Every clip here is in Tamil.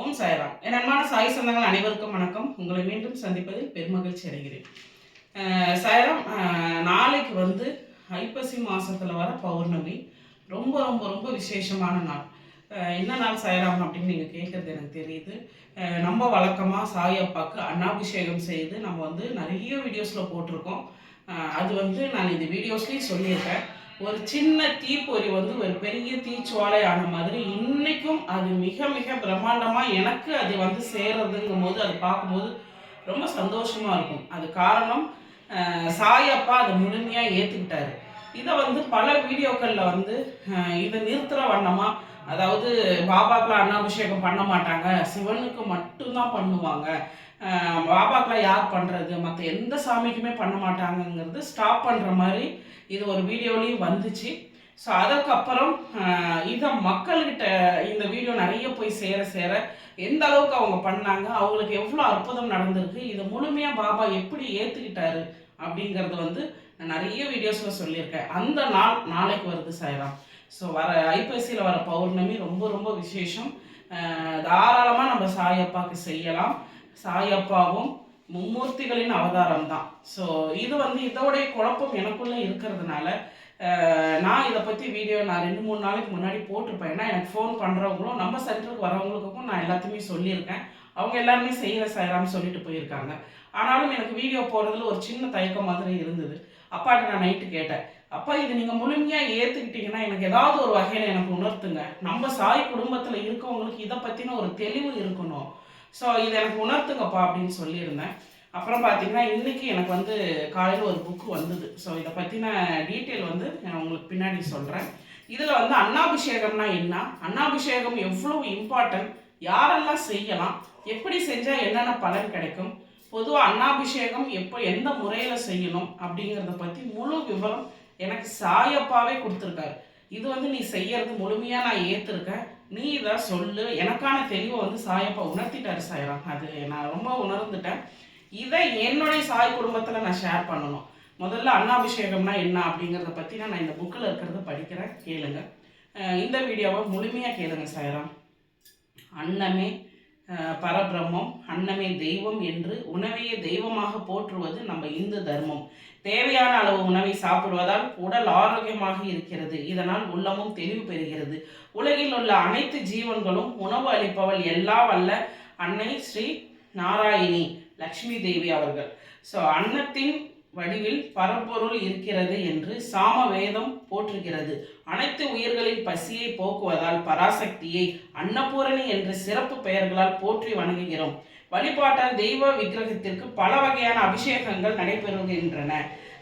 ஓம் சாய்ராம். என் அன்பான சாய் சொந்தங்கள் அனைவருக்கும் வணக்கம். உங்களை மீண்டும் சந்திப்பதில் பெருமகிழ்ச்சி அடைகிறேன். சாய்ராம் நாளைக்கு வந்து ஐப்பசி மாதத்தில் வர பௌர்ணமி. ரொம்ப ரொம்ப ரொம்ப விசேஷமான நாள். என்ன நாள் சாய்ராம் அப்படின்னு நீங்கள் கேட்குறது எனக்கு தெரியுது. நம்ம வழக்கமாக சாய் அப்பாவுக்கு அன்னாபிஷேகம் செய்து நம்ம வந்து நிறைய வீடியோஸில் போட்டிருக்கோம். அது வந்து நான் இந்த வீடியோஸ்லேயும் சொல்லியிருக்கேன். ஒரு சின்ன தீப்பொறி வந்து ஒரு பெரிய தீச்சுவாலை ஆன மாதிரி இன்னைக்கும் அது மிக மிக பிரம்மாண்டமாக எனக்கு அது வந்து சேர்றதுங்கும் போது அது பார்க்கும்போது ரொம்ப சந்தோஷமாக இருக்கும். அது காரணம் சாயப்பா அதை முழுமையாக ஏற்றுக்கிட்டாரு இதை வந்து பல வீடியோக்களில் வந்து இதை நிறுத்துற வண்ணமாக அதாவது பாபாக்கெல்லாம் அன்னாபிஷேகம் பண்ண மாட்டாங்க. சிவனுக்கு மட்டும்தான் பண்ணுவாங்க. அஹ், யார் பண்ணுறது மற்ற எந்த சாமிக்குமே பண்ண மாட்டாங்கங்கிறது ஸ்டாப் பண்ணுற மாதிரி இது ஒரு வீடியோலையும் வந்துச்சு. ஸோ அதுக்கப்புறம் இதை மக்கள்கிட்ட இந்த வீடியோ நிறைய போய் சேர சேர எந்த அளவுக்கு அவங்க பண்ணாங்க அவங்களுக்கு எவ்வளோ அற்புதம் நடந்திருக்கு இதை முழுமையாக பாபா எப்படி ஏற்றுக்கிட்டாரு அப்படிங்கிறது வந்து நான் நிறைய வீடியோஸில் சொல்லியிருக்கேன். அந்த நாள் நாளைக்கு வருது சாய்ராம் ஸோ வர ஐப்பசியில் வர பௌர்ணமி ரொம்ப ரொம்ப விசேஷம். தாராளமாக நம்ம சாயப்பாவுக்கு செய்யலாம். சாயப்பாவும் மும்மூர்த்திகளின் அவதாரம் தான் ஸோ இது வந்து இதோடைய குழப்பம் எனக்குள்ளே இருக்கிறதுனால நான் இதை பற்றி வீடியோ நான் ரெண்டு மூணு நாளைக்கு முன்னாடி போட்டிருப்பேன். ஏன்னா எனக்கு ஃபோன் பண்ணுறவங்களும் நம்ம சென்டருக்கு வரவங்களுக்கும் நான் எல்லாத்தையுமே சொல்லியிருக்கேன். அவங்க எல்லாருமே செய்கிற செய்யலாம்னு சொல்லிட்டு போயிருக்காங்க. ஆனாலும் எனக்கு வீடியோ போடுறதுல ஒரு சின்ன தயக்கம் மாதிரி இருந்தது. அப்பாட்ட நான் நைட்டு கேட்டேன். அப்பா இது நீங்கள் முழுமையாக ஏற்றுக்கிட்டீங்கன்னா எனக்கு ஏதாவது ஒரு வகையில் எனக்கு உணர்த்துங்க. நம்ம சாய் குடும்பத்தில் இருக்கவங்களுக்கு இதை பற்றின ஒரு தெளிவு இருக்கணும். ஸோ இதை எனக்கு உணர்த்துங்கப்பா அப்படின்னு சொல்லியிருந்தேன். அப்புறம் பார்த்தீங்கன்னா இன்றைக்கி எனக்கு வந்து காலையில் ஒரு புக்கு வந்தது. ஸோ இதை பற்றின டீட்டெயில் வந்து நான் உங்களுக்கு பின்னாடி சொல்கிறேன் இதில் வந்து அன்னாபிஷேகம்னா என்ன? அன்னாபிஷேகம் எவ்வளோ இம்பார்ட்டன்ட் யாரெல்லாம் செய்யலாம்? எப்படி செஞ்சால் என்னென்ன பலன் கிடைக்கும்? பொதுவாக அன்னாபிஷேகம் எப்போ எந்த முறையில் செய்யணும்? அப்படிங்கிறத பற்றி முழு விவரம் எனக்கு சாயப்பாவே கொடுத்துருக்காரு. இது வந்து நீ செய்யறது முழுமையாக நான் ஏற்றுருக்கேன் நீ இதை சொல்லு. எனக்கான தெளிவை வந்து சாயப்பா உணர்த்திட்டாரு சாயராம் அது நான் ரொம்ப உணர்ந்துட்டேன். இதை என்னுடைய சாய் குடும்பத்தில் நான் ஷேர் பண்ணணும். முதல்ல அன்னாபிஷேகம்னா என்ன அப்படிங்கிறத பற்றி நான் இந்த புக்கில் இருக்கிறத படிக்கிறேன். கேளுங்க. இந்த வீடியோவை முழுமையாக கேளுங்க சாயராம் அன்னமே பரபிரம்மம் அன்னமே தெய்வம் என்று உணவையே தெய்வமாக போற்றுவது நம்ம இந்து தர்மம். தேவையான அளவு உணவை சாப்பிடுவதால் உடல் ஆரோக்கியமாக இருக்கிறது. இதனால் உள்ளமும் தெளிவு பெறுகிறது. உலகில் உள்ள அனைத்து ஜீவன்களும் உணவு அளிப்பவள் எல்லா வல்ல அன்னை ஸ்ரீ நாராயணி லக்ஷ்மி தேவி அவர்கள். ஸோ அன்னத்தின் வடிவில் பரப்பொருள் இருக்கிறது என்று சாம வேதம் போற்றுகிறது. அனைத்து உயிர்களின் பசியை போக்குவதால் பராசக்தியை அன்னபூரணி என்ற சிறப்பு பெயர்களால் போற்றி வணங்குகிறோம். வழிபாட்டால் தெய்வ விக்கிரகத்திற்கு பல வகையான அபிஷேகங்கள் நடைபெறுகின்றன.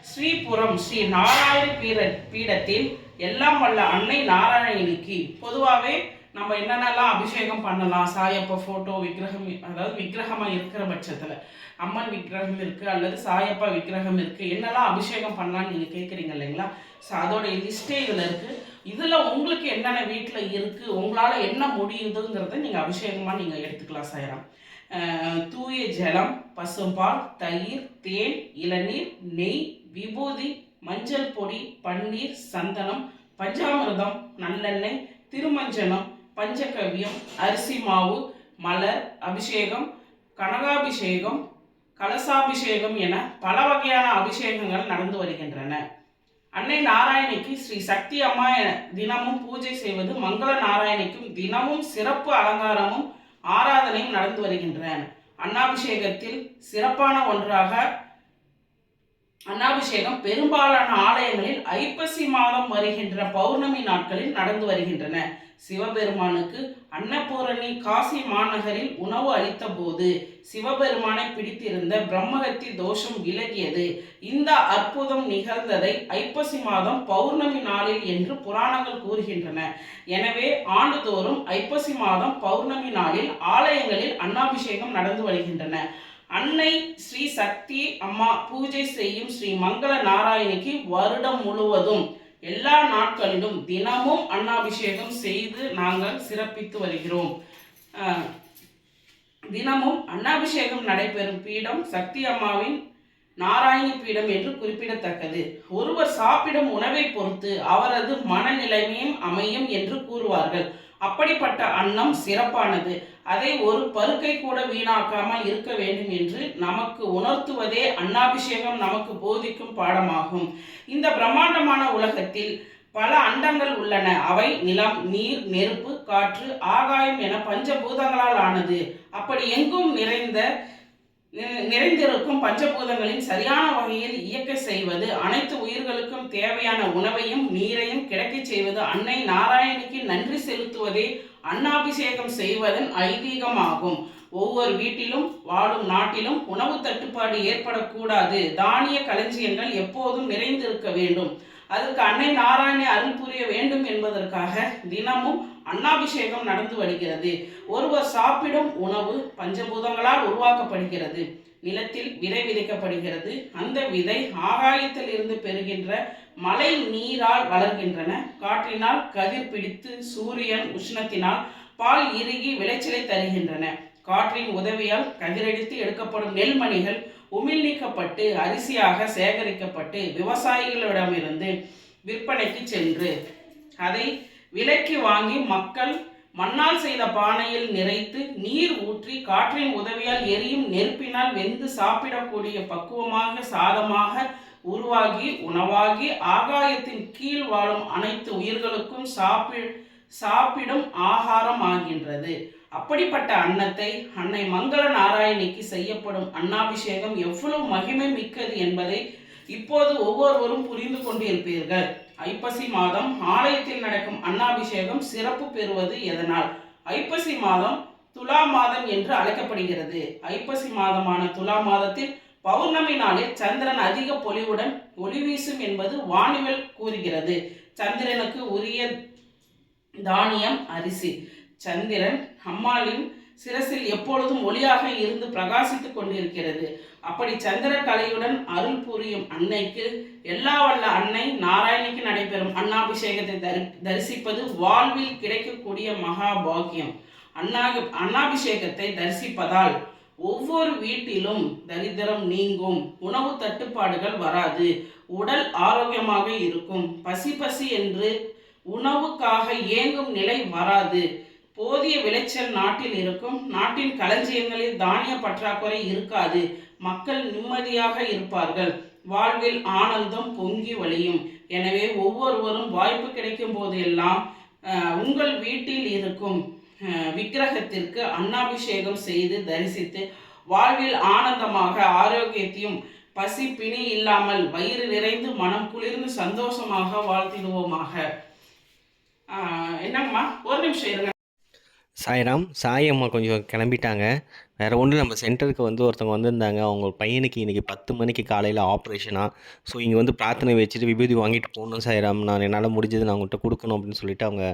ஸ்ரீபுரம் ஸ்ரீ நாராயண பீட பீடத்தில் எல்லாம் வல்ல அன்னை நாராயணிக்கு பொதுவாகவே நம்ம என்னென்னலாம் அபிஷேகம் பண்ணலாம் சாயப்ப ஃபோட்டோ விக்கிரகம் அதாவது விக்கிரகமாக இருக்கிற பட்சத்தில். அம்மன் விக்கிரகம் இருக்குது அல்லது சாயப்பா விக்கிரகம் இருக்குது என்னெல்லாம் அபிஷேகம் பண்ணலாம்னு நீங்கள் கேட்குறீங்க இல்லைங்களா? ஸோ அதோடைய லிஸ்ட்டே இதில் இருக்குது இதில் உங்களுக்கு என்னென்ன வீட்டில் இருக்குது உங்களால் என்ன முடியுதுங்கிறத நீங்கள் அபிஷேகமாக நீங்கள் எடுத்துக்கலாம் சாயராம். தூய ஜலம் பசும்பால் தயிர் தேன் இளநீர் நெய் விபூதி மஞ்சள் பொடி பன்னீர் சந்தனம் பஞ்சாமிர்தம் நல்லெண்ணெய் திருமஞ்சனம் பஞ்சகவ்யம் அரிசி மாவு மலர் அபிஷேகம் கனகாபிஷேகம் கலசாபிஷேகம் என பல வகையான அபிஷேகங்கள் நடந்து வருகின்றன. அன்னை நாராயணிக்கு ஸ்ரீ சக்தி அம்மா என தினமும் பூஜை செய்வது மங்கள நாராயணிக்கும் தினமும் சிறப்பு அலங்காரமும் ஆராதனையும் நடந்து வருகின்றன. அன்னாபிஷேகத்தில் சிறப்பான ஒன்றாக அன்னாபிஷேகம் பெரும்பாலான ஆலயங்களில் ஐப்பசி மாதம் வருகின்ற பௌர்ணமி நாட்களில் நடந்து வருகின்றன. சிவபெருமானுக்கு அன்னபூரணி காசி மாநகரில் உணவு அளித்த போது சிவபெருமானை பிடித்திருந்த பிரம்மகத்தி தோஷம் விலகியது. இந்த அற்புதம் நிகழ்ந்ததை ஐப்பசி மாதம் பௌர்ணமி நாளில் என்று புராணங்கள் கூறுகின்றன. எனவே ஆண்டுதோறும் ஐப்பசி மாதம் பௌர்ணமி நாளில் ஆலயங்களில் அன்னாபிஷேகம் நடந்து வருகின்றன. அன்னை ஸ்ரீ சக்தி அம்மா பூஜை செய்யும் ஸ்ரீ மங்கள நாராயணிக்கு வருடம் முழுவதும் எல்லா நாட்களிலும் தினமும் அன்னாபிஷேகம் செய்து நாங்கள் சிறப்பித்து வருகிறோம். தினமும் அன்னாபிஷேகம் நடைபெறும் பீடம் சக்தி அம்மாவின் நாராயணி பீடம் என்று குறிப்பிடத்தக்கது. ஒருவர் சாப்பிடும் உணவை பொறுத்து அவரது மனநிலைமையும் அமையும் என்று கூறுவார்கள். அப்படிப்பட்ட அன்னம் சிறப்பானது. அதை ஒரு பருக்கை கூட வீணாக்காமல் இருக்க வேண்டும் என்று நமக்கு உணர்த்துவதே அன்னாபிஷேகம் நமக்கு போதிக்கும் பாடமாகும். இந்த பிரம்மாண்டமான உலகத்தில் பல அண்டங்கள் உள்ளன. அவை நிலம் நீர் நெருப்பு காற்று ஆகாயம் என பஞ்சபூதங்களால் ஆனது. அப்படி எங்கும் நிறைந்த நிறைந்திருக்கும் பஞ்சபூதங்களின் சரியான வகையில் இயக்க செய்வது அனைத்து உயிர்களுக்கும் தேவையான உணவையும் நீரையும் கிடைக்கச் செய்வது அன்னை நாராயணிக்கு நன்றி செலுத்துவதே அன்னாபிஷேகம் செய்வதன் ஐதீகமாகும். ஒவ்வொரு வீட்டிலும் வாழும் நாட்டிலும் உணவு தட்டுப்பாடு ஏற்படக்கூடாது. தானிய களஞ்சியங்கள் எப்போதும் நிறைந்திருக்க வேண்டும். அதற்கு அன்னை நாராயணி அருள் புரிய வேண்டும் என்பதற்காக தினமும் அன்னாபிஷேகம் நடந்து வருகிறது. ஒருவர் சாப்பிடும் உணவு பஞ்சபூதங்களால் உருவாக்கப்படுகிறது. நிலத்தில் விதை விதைக்கப்படுகிறது. அந்த விதை ஆகாயத்தில் இருந்து பெறுகின்ற மழை நீரால் வளர்கின்றன. காற்றினால் கதிர் பிடித்து சூரியன் உஷ்ணத்தினால் பால் இறுகி விளைச்சலை தருகின்றன. காற்றின் உதவியால் கதிரடித்து எடுக்கப்படும் நெல்மணிகள் உமிழ் நீக்கப்பட்டு அரிசியாக சேகரிக்கப்பட்டு விவசாயிகளிடமிருந்து விற்பனைக்கு சென்று அதை விலைக்கு வாங்கி மக்கள் மண்ணால் செய்த பானையில் நிறைத்து நீர் ஊற்றி காற்றின் உதவியால் எரியும் நெருப்பினால் வெந்து சாப்பிடக்கூடிய பக்குவமாக சாதமாக உருவாகி உணவாகி ஆகாயத்தின் கீழ் வாழும் அனைத்து உயிர்களுக்கும் சாப்பி சாப்பிடும் ஆகாரம் ஆகின்றது. அப்படிப்பட்ட அன்னத்தை அன்னை மங்கள நாராயணிக்கு செய்யப்படும் அன்னாபிஷேகம் எவ்வளவு மகிமை மிக்கது என்பதை இப்போது ஒவ்வொருவரும் புரிந்து கொண்டிருப்பீர்கள். ஐப்பசி மாதம் ஆலயத்தில் நடக்கும் அன்னாபிஷேகம் சிறப்பு பெறுவது எதனால்? ஐப்பசி மாதம் துலா மாதம் என்று அழைக்கப்படுகிறது. ஐப்பசி மாதமான துலா மாதத்தில் பௌர்ணமி நாளில் சந்திரன் அதிக பொலிவுடன் ஒளி வீசும் என்பது வானிவல் கூறுகிறது. சந்திரனுக்கு உரிய தானியம் அரிசி. சந்திரன் அம்மாளின் சிரசில் எப்பொழுதும் ஒளியாக இருந்து பிரகாசித்துக் கொண்டிருக்கிறது. அப்படி சந்திர கலையுடன் அருள் புரியும் அன்னைக்கு எல்லா வல்ல அன்னை நாராயணிக்கு நடைபெறும் அன்னாபிஷேகத்தை தரி தரிசிப்பது வாழ்வில் கிடைக்கக்கூடிய மகா பாக்கியம் அண்ணா அன்னாபிஷேகத்தை தரிசிப்பதால் ஒவ்வொரு வீட்டிலும் தரித்திரம் நீங்கும் உணவு தட்டுப்பாடுகள் வராது உடல் ஆரோக்கியமாக இருக்கும். பசி பசி என்று உணவுக்காக ஏங்கும் நிலை வராது. போதிய விளைச்சல் நாட்டில் இருக்கும். நாட்டின் களஞ்சியங்களில் தானிய பற்றாக்குறை இருக்காது. மக்கள் நிம்மதியாக இருப்பார்கள். வாழ்வில் ஆனந்தம் பொங்கி வழியும். எனவே ஒவ்வொருவரும் வாய்ப்பு கிடைக்கும் போதெல்லாம் உங்கள் வீட்டில் இருக்கும் விக்கிரகத்திற்கு அன்னாபிஷேகம் செய்து தரிசித்து வாழ்வில் ஆனந்தமாக ஆரோக்கியத்தையும் பசி பிணி இல்லாமல் வயிறு நிறைந்து மனம் குளிர்ந்து சந்தோஷமாக வாழ்த்திடுவோமாக. என்னங்கம்மா? ஒரு நிமிஷம் இருங்க. சாய்ராம் சாய் அம்மா கொஞ்சம் கிளம்பிட்டாங்க. வேறு ஒன்று நம்ம சென்டருக்கு வந்து ஒருத்தவங்க வந்திருந்தாங்க. அவங்க பையனுக்கு இன்றைக்கி பத்து மணிக்கு காலையில் ஆப்ரேஷனாக ஸோ இங்கே வந்து பிரார்த்தனை வச்சுட்டு விபூதி வாங்கிட்டு போகணும் சாய்ராம். நான் என்னால் முடிஞ்சது நான் உங்கள்கிட்ட கொடுக்கணும் அப்படின்னு சொல்லிட்டு அவங்க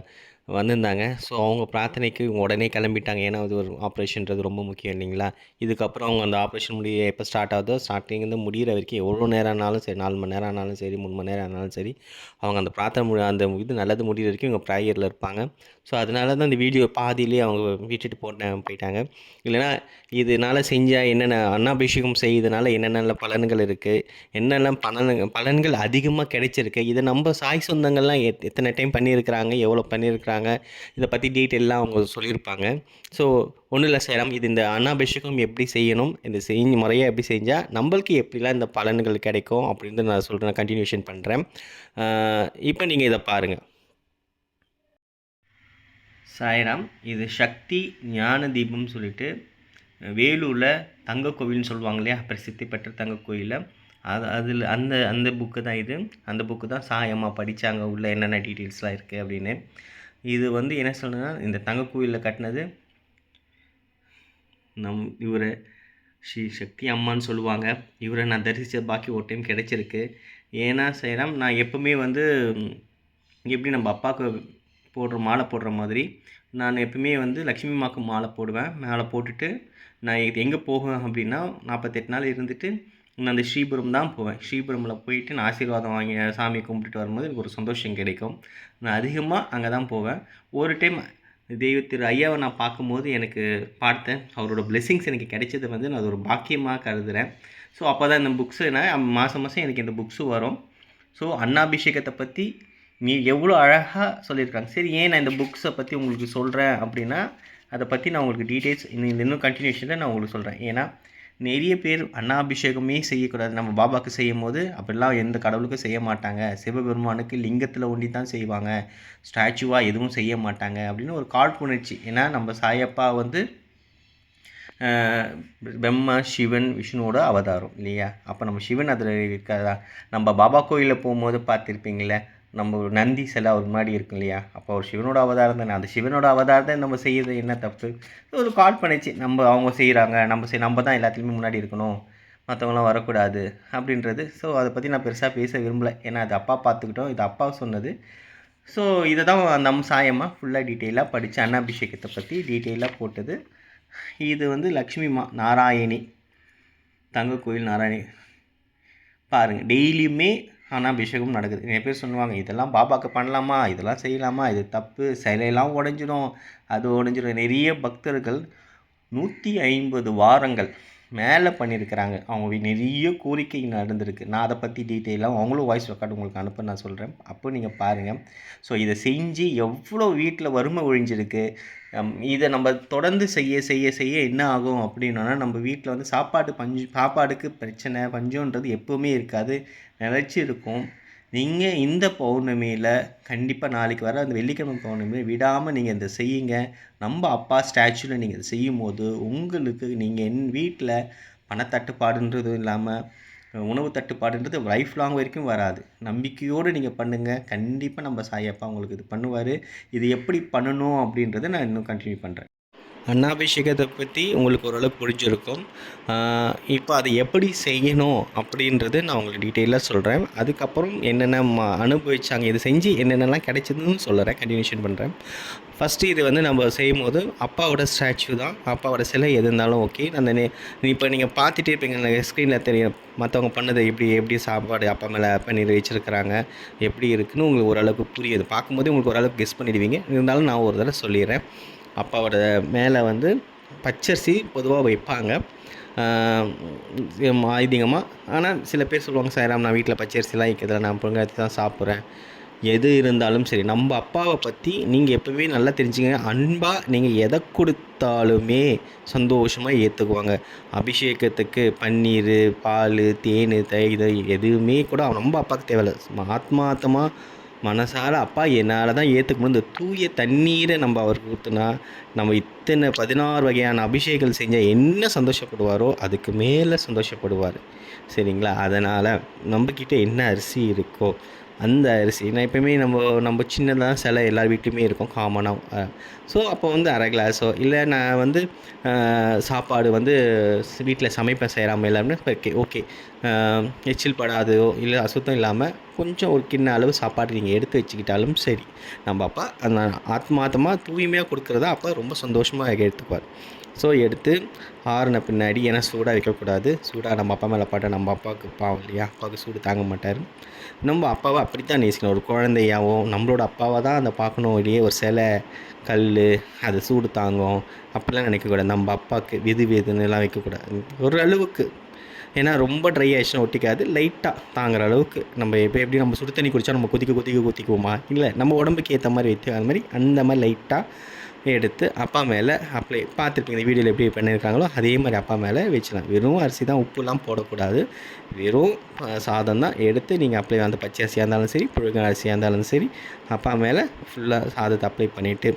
வந்திருந்தாங்க. ஸோ அவங்க பிரார்த்தனைக்கு உடனே கிளம்பிட்டாங்க. ஏன்னா அது ஒரு ஆப்ரேஷன்றது ரொம்ப முக்கியம் இல்லைங்களா? இதுக்கப்புறம் அவங்க அந்த ஆப்ரேஷன் முடிய எப்போ ஸ்டார்ட் ஆகுதோ ஸ்டார்டிங்லேருந்து முடிகிற வரைக்கும் எவ்வளோ நேரம் ஆனாலும் சரி நாலு மணி நேரம் ஆனாலும் சரி மூணு மணி நேரம் ஆனாலும் சரி அவங்க அந்த பிரார்த்தனை மு அந்த இது நல்லது முடிகிற வரைக்கும் இவங்க ப்ரேயரில் இருப்பாங்க. ஸோ அதனால தான் இந்த வீடியோ பாதியிலே அவங்க விட்டுட்டு போட்டு போயிட்டாங்க. இல்லைன்னா இதனால் செஞ்சால் என்னென்ன அன்னாபிஷேகம் செய்யறதுனால என்னென்ன பலன்கள் இருக்குது என்னெல்லாம் பலன் பலன்கள் அதிகமாக கிடைச்சிருக்கு இதை நம்ம சாய் சொந்தங்கள்லாம் எத் எத்தனை டைம் பண்ணியிருக்கிறாங்க எவ்வளோ பண்ணியிருக்கிறாங்க இதை பற்றி டீட்டெயிலாக அவங்க சொல்லியிருப்பாங்க. ஸோ ஒன்றும் இல்லை சேரம். இது இந்த அன்னாபிஷேகம் எப்படி செய்யணும்? இந்த செஞ்சு முறையாக எப்படி செஞ்சால் நம்மளுக்கு எப்படிலாம் இந்த பலன்கள் கிடைக்கும் அப்படின்னு நான் சொல்கிறேன் கண்டினியூஷன் பண்ணுறேன் இப்போ நீங்கள் இதை பாருங்கள் சாய்ராம் இது சக்தி ஞான தீபம்னு சொல்லிட்டு வேலூரில் தங்க கோவில்னு சொல்லுவாங்க இல்லையா? பிரசித்தி பெற்ற தங்க கோயிலில். அது அதில் அந்த அந்த புக்கு தான் இது. அந்த புக்கு தான் சாயம்மா படித்தாங்க உள்ள என்னென்ன டீட்டெயில்ஸ்லாம் இருக்குது அப்படின்னு. இது வந்து என்ன சொல்லணும்னா இந்த தங்க கோயிலில் கட்டினது நம் இவரை ஸ்ரீ சக்தி அம்மான்னு சொல்லுவாங்க. இவரை நான் தரிசித்த பாக்கி ஒரு டைம் கிடைச்சிருக்கு. ஏன்னா செய்யலாம் நான் எப்போவுமே வந்து எப்படி நம்ம அப்பாவுக்கு போடுற மாலை போடுற மாதிரி நான் எப்பவுமே வந்து லக்ஷ்மி அம்மாவுக்கு மாலை போடுவேன். மாலை போட்டுட்டு நான் எங்கே போவேன் அப்படின்னா நாற்பத்தெட்டு நாள் இருந்துட்டு நான் அந்த ஸ்ரீபுரம் தான் போவேன். ஸ்ரீபுரமில் போயிட்டு நான் ஆசீர்வாதம் வாங்கி சாமி கும்பிட்டுட்டு வரும்போது எனக்கு ஒரு சந்தோஷம் கிடைக்கும். நான் அதிகமாக அங்கே தான் போவேன். ஒரு டைம் தெய்வ திரு ஐயாவை நான் பார்க்கும்போது எனக்கு பார்த்தேன். அவரோட பிளெஸ்ஸிங்ஸ் எனக்கு கிடைச்சது வந்து நான் அது ஒரு பாக்கியமாக கருதுகிறேன் ஸோ அப்போ தான் இந்த புக்ஸு நான் மாதம் மாதம் எனக்கு இந்த புக்ஸு வரும். ஸோ அன்னாபிஷேகத்தை பற்றி நீ எவ்வளோ அழகாக சொல்லியிருக்காங்க. சரி ஏன் நான் இந்த புக்ஸை பற்றி உங்களுக்கு சொல்கிறேன் அப்படின்னா அதை பற்றி நான் உங்களுக்கு டீட்டெயில்ஸ் இன்னும் இன்னும் கண்டினியூஷனில் நான் உங்களுக்கு சொல்கிறேன் ஏன்னா நிறைய பேர் அன்னாபிஷேகமே செய்யக்கூடாது. நம்ம பாபாவுக்கு செய்யும் போது அப்படிலாம் எந்த கடவுளுக்கும் செய்ய மாட்டாங்க. சிவபெருமானுக்கு லிங்கத்தில் ஒண்டி தான் செய்வாங்க. ஸ்டாச்சுவாக எதுவும் செய்ய மாட்டாங்க அப்படின்னு ஒரு காழ்ப்புணர்ச்சி. ஏன்னா நம்ம சாயப்பா வந்து பிரம்ம பிரம்மா சிவன் விஷ்ணுவோட அவதாரம் இல்லையா? அப்போ நம்ம சிவன் அதில் இருக்காதா நம்ம பாபா கோயிலில் போகும்போது பார்த்துருப்பீங்களே நம்ம ஒரு நந்தி சிலை அவர் முன்னாடி இருக்கும் இல்லையா அப்போ ஒரு சிவனோட அவதாரம் தானே. அந்த சிவனோட அவதாரத்தை நம்ம செய்யறது. என்ன தப்பு? ஒரு கால் பண்ணிச்சு. நம்ம அவங்க செய்கிறாங்க நம்ம செய் நம்ம தான் எல்லாத்துலேயுமே முன்னாடி இருக்கணும். மற்றவங்களாம் வரக்கூடாது அப்படின்றது. ஸோ அதை பற்றி நான் பெருசாக பேச விரும்பலை. ஏன்னா அது அப்பா பார்த்துக்கிட்டோம். இது அப்பா சொன்னது. ஸோ இதை தான் நம் சாயமாக ஃபுல்லாக டீட்டெயிலாக படித்து அன்னாபிஷேகத்தை பற்றி டீட்டெயிலாக போட்டது. இது வந்து லக்ஷ்மி மா நாராயணி. தங்க கோயில் நாராயணி. பாருங்கள் டெய்லியுமே அன்னாபிஷேகம் நடக்குது. நிறைய பேர் சொல்லுவாங்க இதெல்லாம் பாபாவுக்கு பண்ணலாமா? இதெல்லாம் செய்யலாமா? இது தப்பு. சிலையெல்லாம் உடஞ்சிடும் அது உடஞ்சிடும் நிறைய பக்தர்கள் நூற்றி ஐம்பது வாரங்கள் மேலே பண்ணியிருக்கிறாங்க அவங்க நிறைய கோரிக்கை நடந்திருக்கு. நான் அதை பற்றி டீட்டெயிலாக அவங்களும் வாய்ஸ் ரெக்கார்டு உங்களுக்கு அனுப்ப நான் சொல்கிறேன் அப்போ நீங்கள் பாருங்கள் ஸோ இதை செஞ்சு எவ்வளோ வீட்டில் வறுமை ஒழிஞ்சிருக்கு இதை நம்ம தொடர்ந்து செய்ய செய்ய செய்ய என்ன ஆகும் அப்படின்னா நம்ம வீட்டில் வந்து சாப்பாடு பஞ்சு சாப்பாடுக்கு பிரச்சனை பஞ்சம்ன்றது எப்போவுமே இருக்காது. நிலச்சி இருக்கும். நீங்கள் இந்த பௌர்ணமியில் கண்டிப்பாக நாளைக்கு வர அந்த வெள்ளிக்கிழமை பௌர்ணமி விடாமல் நீங்கள் இதை செய்யுங்க. நம்ம அப்பா ஸ்டாச்சுவில் நீங்கள் இதை செய்யும் போது உங்களுக்கு நீங்கள் என் வீட்டில் பணத்தட்டுப்பாடுன்றதும் இல்லாமல் உணவு தட்டுப்பாடுன்றது லைஃப் லாங் வரைக்கும் வராது. நம்பிக்கையோடு நீங்கள் பண்ணுங்கள் கண்டிப்பாக நம்ம சாயப்பா உங்களுக்கு இது பண்ணுவார். இது எப்படி பண்ணணும் அப்படின்றத நான் இன்னும் கண்டினியூ பண்ணுறேன் அன்னாபிஷேகத்தை பற்றி உங்களுக்கு ஓரளவுக்கு புரிஞ்சிருக்கும். இப்போ அதை எப்படி செய்யணும் அப்படின்றது நான் உங்களுக்கு டீட்டெயிலாக சொல்கிறேன் அதுக்கப்புறம் என்னென்ன ம அனுபவிச்சாங்க இது செஞ்சு என்னென்னலாம் கிடைச்சதுன்னு சொல்கிறேன் கண்டினியூஷன் பண்ணுறேன் ஃபஸ்ட்டு இது வந்து நம்ம செய்யும் போது அப்பாவோட ஸ்டாச்சு தான். அப்பாவோட சிலை எது இருந்தாலும் ஓகே அந்த நே இப்போ நீங்கள் பார்த்துட்டே இருப்பீங்க ஸ்க்ரீனில் தெரியும் மற்றவங்க பண்ணது எப்படி எப்படி சாப்பாடு அப்பா மேலே பண்ணி வச்சுருக்கிறாங்க எப்படி இருக்குன்னு உங்களுக்கு ஓரளவுக்கு புரியுது. பார்க்கும்போது உங்களுக்கு ஓரளவுக்கு கெஸ் பண்ணிடுவீங்க. இருந்தாலும் நான் ஒரு தடவை சொல்லிடுறேன். அப்பாவோட மேலே வந்து பச்சரிசி பொதுவாக வைப்பாங்க. அதிகமாக ஆனால் சில பேர் சொல்லுவாங்க சாய்ராம் நான் வீட்டில் பச்சரிசிலாம் வைக்கிறதில்ல. நான் புழுங்காத்தி தான் சாப்பிட்றேன். எது இருந்தாலும் சரி நம்ம அப்பாவை பற்றி நீங்கள் எப்போவே நல்லா தெரிஞ்சுங்க. அன்பாக நீங்கள் எதை கொடுத்தாலுமே சந்தோஷமாக ஏற்றுக்குவாங்க அபிஷேகத்துக்கு பன்னீர் பால் தேன் தை இதை எதுவுமே கூட நம்ம அப்பாவுக்கு தேவையில்ல. ஆத்மார்த்தமாக மனசார அப்பா என்னால் தான் ஏற்றுக்க முடியும். இந்த தூய தண்ணீரை நம்ம அவருக்கு ஊற்றுனா நம்ம இத்தனை பதினாறு வகையான அபிஷேகங்கள் செஞ்சால் என்ன சந்தோஷப்படுவாரோ அதுக்கு மேலே சந்தோஷப்படுவார். சரிங்களா? அதனால் நம்மக்கிட்ட என்ன அரிசி இருக்கோ அந்த அரிசி. நான் எப்பயுமே நம்ம நம்ம சின்னதாக சிலை எல்லார் வீட்லையுமே இருக்கும் காமனாக ஸோ அப்போ வந்து அரை கிளாஸோ இல்லை நான் வந்து சாப்பாடு வந்து வீட்டில் சமைப்பேன் செய்கிறாமல் எல்லாமே ஓகே ஓகே எச்சில் படாதோ இல்லை அசுத்தம் இல்லாமல் கொஞ்சம் ஒரு கிண்ண அளவு சாப்பாடு நீங்கள் எடுத்து வச்சுக்கிட்டாலும் சரி. நம்ம அப்பா அந்த ஆத்மாத்தமாக தூய்மையாக கொடுக்குறதா அப்பா ரொம்ப சந்தோஷமாக எடுத்துப்பார். ஸோ எடுத்து ஆறுன பின்னாடி ஏன்னா சூடாக வைக்கக்கூடாது. சூடாக நம்ம அப்பா மேலே பாட்டை நம்ம அப்பாவுக்கு பாவம் இல்லையா? அப்பாவுக்கு சூடு தாங்க மாட்டார். நம்ம அப்பாவை அப்படித்தான் நேசிக்கணும். ஒரு குழந்தையாகவும் நம்மளோட அப்பாவை தான் அந்த பார்க்கணும் இல்லையே? ஒரு சிலை கல் அது சூடு தாங்கும். அப்படிலாம் நினைக்கக்கூடாது. நம்ம அப்பாவுக்கு வெது வெதுன்னுலாம் வைக்கக்கூடாது. ஒரு அளவுக்கு. ஏன்னா ரொம்ப ட்ரை ஆயிடுச்சுன்னா ஒட்டிக்காது. லைட்டாக தாங்குற அளவுக்கு. நம்ம இப்போ எப்படி நம்ம சுடு தண்ணி குடித்தா நம்ம கொதிக்க கொதிக்க கொதிக்குவோமா? இல்லை நம்ம உடம்புக்கு ஏற்ற மாதிரி வைத்து அது மாதிரி அந்த மாதிரி லைட்டாக எடுத்து அப்பா மேலே அப்ளை பார்த்துருப்பீங்க. இந்த வீடியோவில் எப்படி பண்ணியிருக்காங்களோ அதே மாதிரி அப்பா மேலே வச்சிடலாம் வெறும் அரிசி தான் உப்புலாம் போடக்கூடாது. வெறும் சாதம் தான் எடுத்து நீங்கள் அப்ளை அந்த பச்சை அரிசியாக இருந்தாலும் சரி புழுங்க அரிசியாக இருந்தாலும் சரி அப்பா மேலே ஃபுல்லாக சாதத்தை அப்ளை பண்ணிவிட்டு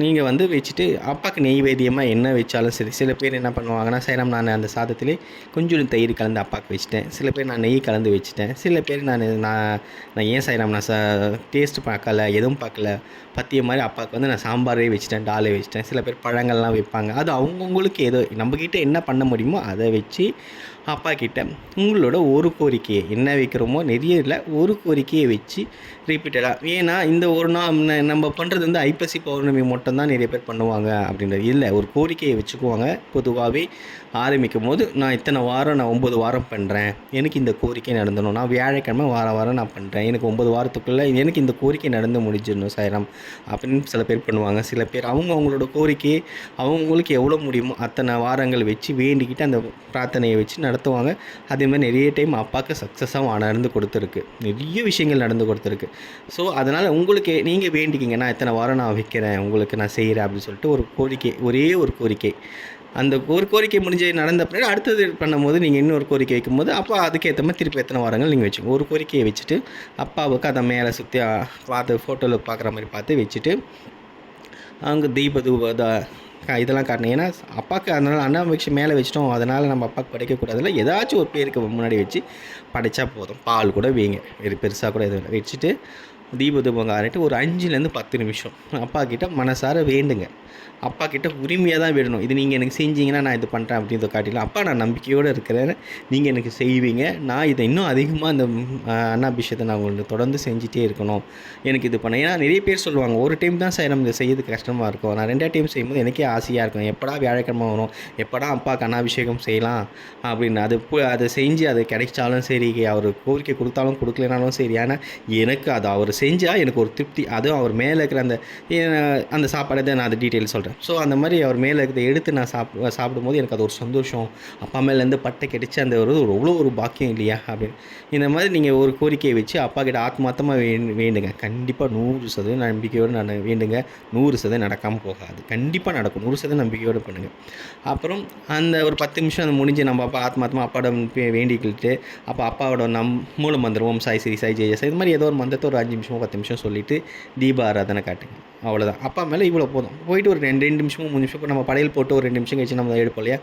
நீங்கள் வந்து வச்சுட்டு அப்பாவுக்கு நெய்வேத்தியமாக என்ன வச்சாலும் சரி. சில பேர் என்ன பண்ணுவாங்கன்னா சைரம் நான் அந்த சாதத்திலே கொஞ்சம் தயிர் கலந்து அப்பாவுக்கு வச்சுட்டேன். சில பேர் நான் நெய் கலந்து வச்சுட்டேன். சில பேர் நான் நான் நான் ஏன் சைராம் நான் ச டேஸ்ட் பார்க்கல எதுவும் பார்க்கல. பத்திய மாதிரி அப்பாவுக்கு வந்து நான் சாம்பாரே வச்சுட்டேன் டாலே வச்சுட்டேன். சில பேர் பழங்கள்லாம் வைப்பாங்க. அது அவங்கவுங்களுக்கு ஏதோ நம்மக்கிட்ட என்ன பண்ண முடியுமோ அதை வச்சு அப்பா கிட்ட உங்களோட ஒரு கோரிக்கையை என்ன வைக்கிறோமோ நிறைய இல்லை ஒரு கோரிக்கையை வச்சு ரிப்பீட்டடாக ஏன்னா இந்த ஒரு நாள் நம்ம பண்ணுறது வந்து ஐப்பசி பௌர்ணமி மட்டும்தான் நிறைய பேர் பண்ணுவாங்க அப்படின்றது. இல்லை ஒரு கோரிக்கையை வச்சுக்குவாங்க. பொதுவாகவே ஆரம்பிக்கும் போது நான் இத்தனை வாரம் நான் ஒம்பது வாரம் பண்ணுறேன் எனக்கு இந்த கோரிக்கை நடந்தணும். நான் வியாழக்கிழமை வாரம் வாரம் நான் பண்ணுறேன் எனக்கு ஒம்பது வாரத்துக்குள்ளே எனக்கு இந்த கோரிக்கை நடந்து முடிஞ்சிடணும் சாயிரம். அப்படின்னு சில பேர் பண்ணுவாங்க. சில பேர் அவங்க அவங்களோட கோரிக்கையை அவங்களுக்கு எவ்வளோ முடியுமோ அத்தனை வாரங்கள் வச்சு வேண்டிக்கிட்டு அந்த பிரார்த்தனையை வச்சு நடத்துவாங்க. அதே மாதிரி நிறைய டைம் அப்பாவுக்கு சக்ஸஸாக நடந்து கொடுத்துருக்கு. நிறைய விஷயங்கள் நடந்து கொடுத்துருக்கு. ஸோ அதனால் உங்களுக்கு நீங்கள் வேண்டிக்கிங்க. நான் இத்தனை வாரம் நான் வைக்கிறேன். உங்களுக்கு நான் செய்கிறேன் அப்படின்னு சொல்லிட்டு ஒரு கோரிக்கை ஒரே ஒரு கோரிக்கை. அந்த ஒரு கோரிக்கை முடிஞ்சு நடந்த பிறகு அடுத்தது பண்ணும்போது நீங்கள் இன்னொரு கோரிக்கை வைக்கும்போது அப்போ அதுக்கேற்ற மாதிரி திருப்பி எத்தனை வாரங்கள் நீங்கள் வச்சுக்கோங்க. ஒரு கோரிக்கையை வச்சுட்டு அப்பாவுக்கு அதை மேலே சுற்றி பார்த்து ஃபோட்டோவில் பார்க்குற மாதிரி பார்த்து வச்சுட்டு அங்கே தீப தூப இதெல்லாம் காட்டணும். ஏன்னா அப்பாவுக்கு அதனால் அன்னாபக்ஷி மேலே வச்சிட்டோம். அதனால் நம்ம அப்பாவுக்கு படைக்கக்கூடாதுல ஏதாச்சும் ஒரு பேருக்கு முன்னாடி வச்சு படைச்சா போதும். பால் கூட வைங்க. பெருசாக கூட எதுவும் இல்லை. வச்சுட்டு தீபதூபம் காரிட்டு ஒரு அஞ்சுலேருந்து பத்து நிமிஷம். அப்பா கிட்ட மனசார வேண்டுங்க. அப்பா கிட்ட உரிமையாக தான் வேணும். இது நீங்கள் எனக்கு செஞ்சீங்கன்னா நான் இது பண்ணுறேன் அப்படின்றத காட்டிக்கலாம் அப்பா நான் நம்பிக்கையோடு இருக்கிறேன். நீங்கள் எனக்கு செய்வீங்க. நான் இதை இன்னும் அதிகமாக இந்த அன்னாபிஷத்தை நான் உங்களுக்கு தொடர்ந்து செஞ்சுட்டே இருக்கணும். எனக்கு இது பண்ண ஏன்னா நிறைய பேர் சொல்லுவாங்க ஒரு டைம் தான் சார் நம்ம இதை செய்யறது கஷ்டமாக இருக்கும். நான் ரெண்டாவது டைம் செய்யும்போது எனக்கே ஆசையாக இருக்கும். எப்படா வியாழக்கிழமை வரும்? எப்படா அப்பாவுக்கு அன்னாபிஷேகம் செய்யலாம்? அப்படின்னு. அது அதை செஞ்சு அது கிடைச்சாலும் சரி அவர் கோரிக்கை கொடுத்தாலும் கொடுக்கலனாலும் சரி. ஆனால் எனக்கு அது அவர் செஞ்சால் எனக்கு ஒரு திருப்தி. அதுவும் அவர் மேலே இருக்கிற அந்த அந்த சாப்பாடை தான் நான் அது டீட்டெயில் சொல்கிறேன் ஸோ அந்த மாதிரி அவர் மேலே இருக்கிறத எடுத்து நான் சாப் சாப்பிடும்போது எனக்கு அது ஒரு சந்தோஷம். அப்பா மேலேருந்து பட்டை கிடைச்சி அந்த ஒரு ஒரு அவ்வளோ ஒரு பாக்கியம் இல்லையா? அப்படின்னு. இந்த மாதிரி நீங்கள் ஒரு கோரிக்கையை வச்சு அப்பா கிட்ட ஆத்மார்த்தமாக வே வேண்டுங்க. கண்டிப்பாக நூறு சதவீதம் நம்பிக்கையோடு நான் வேண்டுங்க. நூறு சதவீதம் நடக்காமல் போகாது. கண்டிப்பாக நடக்கும். நூறு சதவீதம் நம்பிக்கையோடு பண்ணுங்கள் அப்புறம் அந்த ஒரு பத்து நிமிஷம் அது முடிஞ்சு நம்ம அப்பா ஆத்மாத்தமாக அப்பாவோட வேண்டிக்கிட்டு அப்போ அப்பாவோட நம் மூல மந்திரம் ஓம் சாய் ஸ்ரீ சாய் ஜெய சாய் இது மாதிரி ஏதோ ஒரு மந்திரத்தை ஒரு அஞ்சு நிமிஷமோ பத்து நிமிஷம் சொல்லிட்டு தீப ஆராதனை காட்டுங்க. அவ்வளோதான் அப்பா மேலே இவ்வளோ போதும். போயிட்டு ஒரு ரெண்டு ரெண்டு நிமிஷமோ மூணு நிமிஷம் நம்ம படையல் போட்டு ஒரு ரெண்டு நிமிஷம் கழிச்சு நம்ம எடுப்போம் இல்லையா?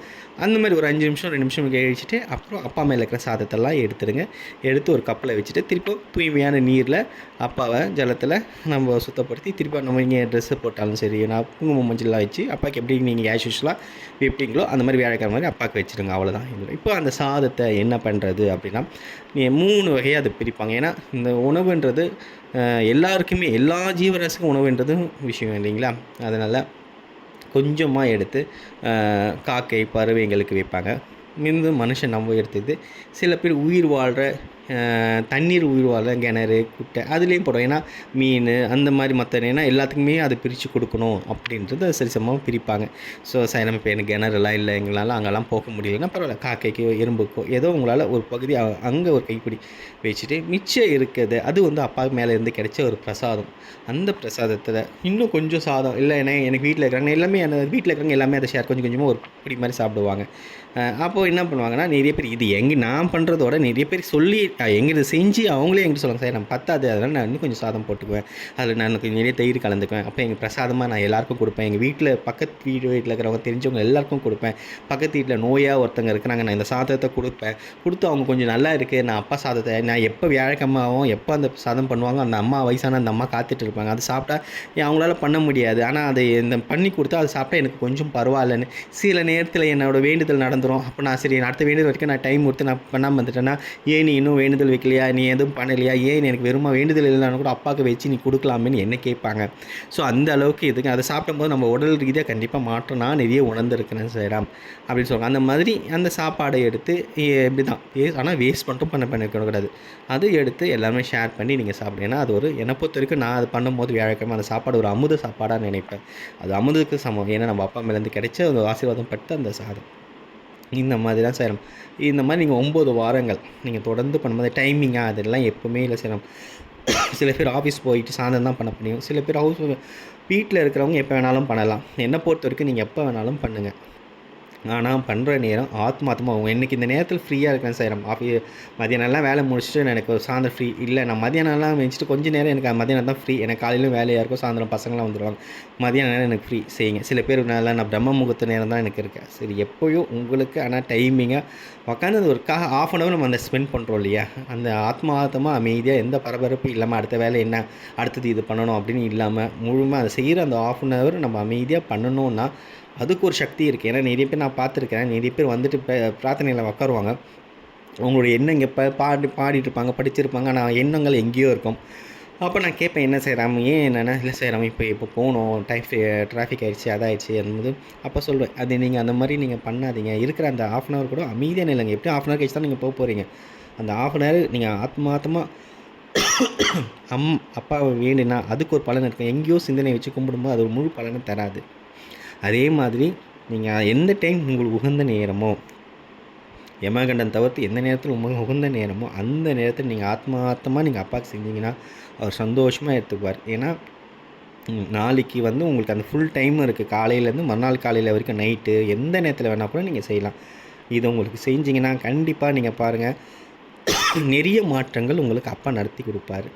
அந்த மாதிரி ஒரு அஞ்சு நிமிஷம் ரெண்டு நிமிஷம் கழிச்சிட்டு அப்புறம் அப்பா மேலே இருக்கிற சாதத்தெல்லாம் எடுத்துருங்க. எடுத்து ஒரு கப்பில் வச்சுட்டு திருப்பி தூய்மையான நீரில் அப்பாவை ஜலத்தில் நம்ம சுத்தப்படுத்தி திருப்பி நம்ம இங்கே ட்ரெஸ்ஸு போட்டாலும் சரி நான் குங்குமம் மஞ்சள்லாம் வச்சு அப்பாவுக்கு எப்படி நீங்கள் ஆஸ் யூஸ்வலாக வைப்பீங்களோ அந்த மாதிரி வியாழக்கிழமை மாதிரி அப்பாவுக்கு வச்சுருங்க. அவ்வளோதான் இப்போ அந்த சாதத்தை என்ன பண்ணுறது அப்படின்னா மூணு வகையாக அது பிரிப்பாங்க. ஏன்னா இந்த உணவுன்றது எல்லாருக்குமே எல்லா ஜீவராசிக்கும் உணவுன்றது விஷயம் இல்லைங்களா? அதனால் கொஞ்சமாக எடுத்து காக்கை பறவைங்களுக்கு வைப்பாங்க. மீண்டும் மனுஷன் நம்ம எடுத்தது. சில பேர் உயிர் வாழ்கிற தண்ணீர் உயிர்வாத கிணறு குட்டை அதுலேயும் போடும் ஏன்னா மீன் அந்த மாதிரி மற்ற ஏன்னா எல்லாத்துக்குமே அதை பிரித்து கொடுக்கணும் அப்படின்றது சரிசமமாக பிரிப்பாங்க. ஸோ சார் நம்ம இப்போ எனக்கு கிணறுலாம் இல்லை எங்களால் அங்கெல்லாம் போக முடியலன்னா பரவாயில்ல. காக்கைக்கோ எறும்புக்கோ ஏதோ உங்களால் ஒரு பகுதி அங்கே ஒரு கைப்பிடி வச்சுட்டு மிச்சம் இருக்கிறது அது வந்து அப்பாவுக்கு மேலே இருந்து கிடைச்ச ஒரு பிரசாதம். அந்த பிரசாதத்தில் இன்னும் கொஞ்சம் சாதம் இல்லை ஏன்னா எனக்கு வீட்டில் இருக்கிறாங்க எல்லாமே அந்த வீட்டில் இருக்கிறவங்க எல்லாமே அதை ஷேர் கொஞ்சம் கொஞ்சமாக ஒரு பிடி மாதிரி சாப்பிடுவாங்க. அப்போது என்ன பண்ணுவாங்கன்னா நிறைய பேர் இது எங்கே நான் பண்ணுறதோட நிறைய பேர் சொல்லி எங்கிட்ட செஞ்சு அவங்களே எங்கிட்ட சொல்லுவாங்க சார் நான் பத்தாது அதனால் நான் இன்னும் கொஞ்சம் சாதம் போட்டுக்குவேன். அதில் நான் கொஞ்சம் நிறைய தயிர் கலந்துக்குவேன். அப்போ எங்கள் பிரசாதமாக நான் எல்லாருக்கும் கொடுப்பேன். எங்கள் வீட்டில் பக்கத்து வீடு வீட்டில் இருக்கிறவங்க தெரிஞ்சவங்க எல்லாருக்கும் கொடுப்பேன். பக்கத்து வீட்டில் நோயாக ஒருத்தங்க இருக்கிறாங்க நான் இந்த சாதத்தை கொடுப்பேன். கொடுத்து அவங்க கொஞ்சம் நல்லா இருக்குது நான் அப்பா சாதத்தை நான் எப்போ வியாழக்கிழமை ஆகும் எப்போ அந்த சாதம் பண்ணுவாங்க அந்த அம்மா வயசான அந்த அம்மா காத்துட்டு இருப்பாங்க. அது சாப்பிட்டா அவங்களால பண்ண முடியாது. ஆனால் அதை இந்த பண்ணி கொடுத்தா அது சாப்பிட்டா எனக்கு கொஞ்சம் பரவாயில்லன்னு. சில நேரத்தில் என்னோட வேண்டுதல் நடந்துடும் அப்போ நான் சரி அடுத்த வேண்டுதல் வரைக்கும் நான் டைம் கொடுத்து நான் பண்ணாமல் வந்துட்டேன்னா ஏன் நீ இன்னும் வேண்டுதல் வைக்கலையா? நீ எதுவும் பண்ணலையா? ஏன் எனக்கு வெறுமா வேண்டுதல் இல்லைன்னு கூட அப்பாவுக்கு வச்சு நீ கொடுக்கலாமேன்னு என்ன கேட்பாங்க? ஸோ அந்த அளவுக்கு இதுக்கு அதை சாப்பிடும்போது நம்ம உடல் ரீதியாக கண்டிப்பாக மாற்றம் நான் நிறைய உணர்ந்திருக்கிறேன் சேராம் அப்படின்னு சொல்லுவாங்க. அந்த மாதிரி அந்த சாப்பாடை எடுத்து இப்படி தான் வேஸ்ட் ஆனால் வேஸ்ட் மட்டும் பண்ண பண்ணிக்கூடாது அது எடுத்து எல்லாமே ஷேர் பண்ணி நீங்கள் சாப்பிடுங்க. ஏன்னா அது ஒரு என்னை பொறுத்த வரைக்கும் நான் அது பண்ணும்போது வியாழக்கிழமை அந்த சாப்பாடு ஒரு அமுத சாப்பாடாக நினைப்பேன். அது அமுதுக்கு சமம். ஏன்னா நம்ம அப்பா மேலேருந்து கிடைச்ச அந்த ஆசீர்வாதம் பட்டு அந்த சாதம். இந்த மாதிரி தான் செய்யணும் இந்த மாதிரி நீங்கள் ஒம்பது வாரங்கள் நீங்கள் தொடர்ந்து பண்ணும்போது டைமிங்காக அதெல்லாம் எப்போவுமே இல்லை செய்யணும் சில பேர் ஆஃபீஸ் போயிட்டு சாயந்தரம் தான் பண்ண முடியும். சில பேர் ஹவுஸ் வீட்டில் இருக்கிறவங்க எப்போ வேணாலும் பண்ணலாம். என்னை பொறுத்த வரைக்கும் நீங்கள் எப்போ வேணாலும் பண்ணுங்கள் ஆனால் பண்ணுற நேரம் ஆத்மாத்மா இன்றைக்கி இந்த நேரத்தில் ஃப்ரீயாக இருக்கேன் சார் ஆஃபீ மதியானம்லாம் வேலை முடிச்சுட்டு எனக்கு சாயந்தரம் ஃப்ரீ இல்லை நான் மதியானம்லாம் வச்சுட்டு கொஞ்ச நேரம் எனக்கு மதியானம் தான் ஃப்ரீ எனக்கு காலையிலும் வேலையாக இருக்கும். சாயந்தரம் பசங்களாம் வந்துடுவாங்க மதியான நேரம் எனக்கு ஃப்ரீ செய்யுங்க சில பேர் நல்லா நான் பிரம்ம முகூர்த்த நேரம் தான் எனக்கு இருக்கேன். சரி எப்போயும் உங்களுக்கு ஆனால் டைமிங்காக உட்காந்து ஒரு கா ஆஃப் அன் ஹவர் நம்ம அந்த ஸ்பெண்ட் பண்ணுறோம் இல்லையா? அந்த ஆத்மார்த்தமாக அமைதியாக எந்த பரபரப்பு இல்லாமல் அடுத்த வேலை என்ன அடுத்தது இது பண்ணணும் அப்படின்னு இல்லாமல் முழுமையாக அதை செய்கிற அந்த ஆஃப் அன் ஹவர் நம்ம அமைதியாக பண்ணணும்னா அதுக்கு ஒரு சக்தி இருக்குது ஏன்னா நிறைய பேர் நான் பார்த்துருக்கேன். நிறைய பேர் வந்துட்டு பிரார்த்தனையில் உட்காருவாங்க அவங்களுடைய எண்ணம் இப்போ பாடி பாடிட்டுருப்பாங்க படிச்சிருப்பாங்க. ஆனால் எண்ணங்கள் எங்கேயோ இருக்கும். அப்போ நான் கேட்பேன் என்ன செய்கிறாம ஏன் என்னென்னா? இல்லை செய்கிறாம இப்போ இப்போ போகணும் டைஃப் டிராஃபிக் ஆகிடுச்சு அதாயிடுச்சு என்பது அப்போ சொல்லுவேன் அது நீங்கள் அந்த மாதிரி நீங்கள் பண்ணாதீங்க. இருக்கிற அந்த ஆஃப் அன் ஹவர் கூட அமைதியாக இல்லைங்க எப்படி ஆஃப் அன் ஹவர் கழிச்சு தான் நீங்கள் போக போகிறீங்க அந்த ஆஃப் அன் ஹவர் நீங்கள் ஆத்மாத்தமாக அம் அப்பாவை வேண்டினா அதுக்கு ஒரு பலன் இருக்கும். எங்கேயோ சிந்தனை வச்சு கும்பிடும்போது அது ஒரு முழு பலனை தராது. அதே மாதிரி நீங்கள் எந்த டைம் உங்களுக்கு உகந்த நேரமோ யமகண்டன் தவிர்த்து எந்த நேரத்தில் உங்களுக்கு உகந்த நேரமோ அந்த நேரத்தில் நீங்கள் ஆத்மார்த்தமாக நீங்கள் அப்பாவுக்கு செஞ்சீங்கன்னா அவர் சந்தோஷமாக எடுத்துக்குவார். ஏன்னா நாளைக்கு வந்து உங்களுக்கு அந்த ஃபுல் டைம் இருக்குது காலையிலேருந்து மறுநாள் காலையில் வரைக்கும் நைட்டு எந்த நேரத்தில் வேணால் கூட நீங்கள் செய்யலாம். இது உங்களுக்கு செஞ்சிங்கன்னா கண்டிப்பாக நீங்கள் பாருங்கள் நிறைய மாற்றங்கள் உங்களுக்கு அப்பா நடத்தி கொடுப்பாரு.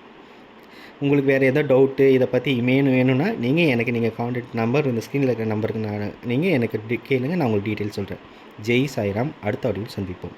உங்களுக்கு வேறு எதாவது டவுட்டு இதை பற்றி வேணும் வேணும்னா நீங்கள் எனக்கு நீங்கள் காண்டாக்ட் நம்பர் இந்த ஸ்க்ரீனில் இருக்கிற நம்பருக்கு நான் நீங்கள் எனக்கு கேளுங்க நான் உங்களுக்கு டீட்டெயில் சொல்கிறேன் ஜெய் சாய்ராம் அடுத்த வடிவில் சந்திப்போம்.